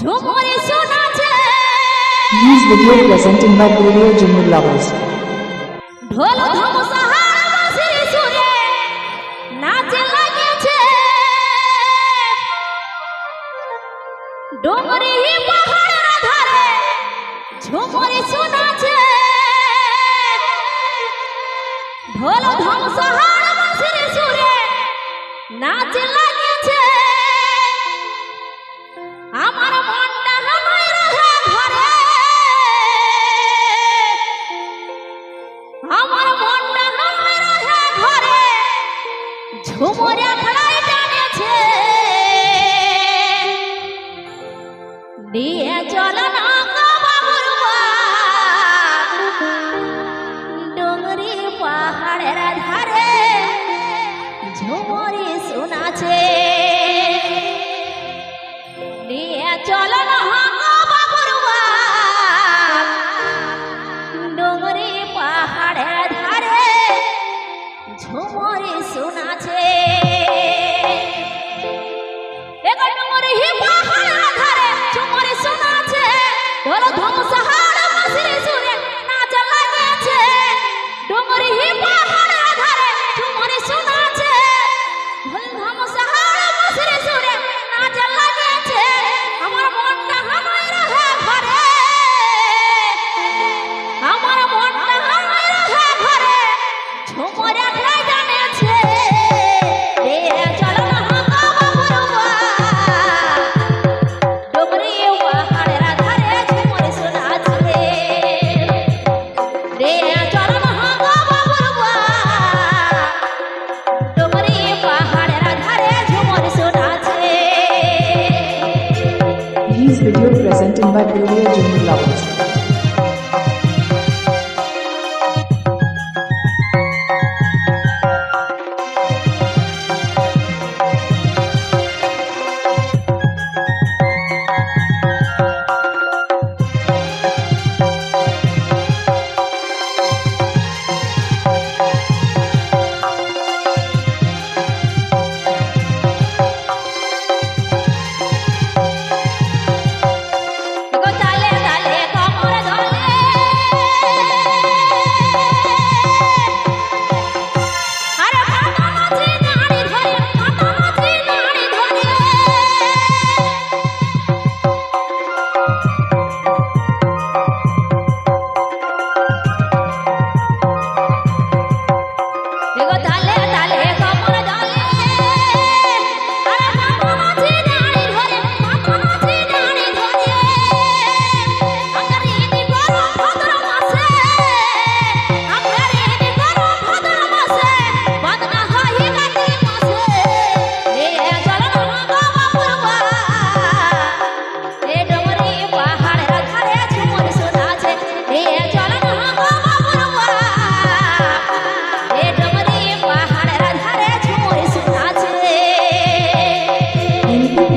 News video presented by Video Jumur Lovers. ঢোল ধমসাহারা বাঁশির সুরে নাচে লাগেছে ডোমরি পাহাড়ের ধারে ঝুমরে শোনাছে ঢোল ধমসাহারা বাঁশির সুরে নাচে লাগে দিয়ে চলো না ডুঙরি পাহাড়ের ধারে ঝুম 好了 this video presented by Purya Jimmy Lovers.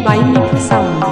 my name is sam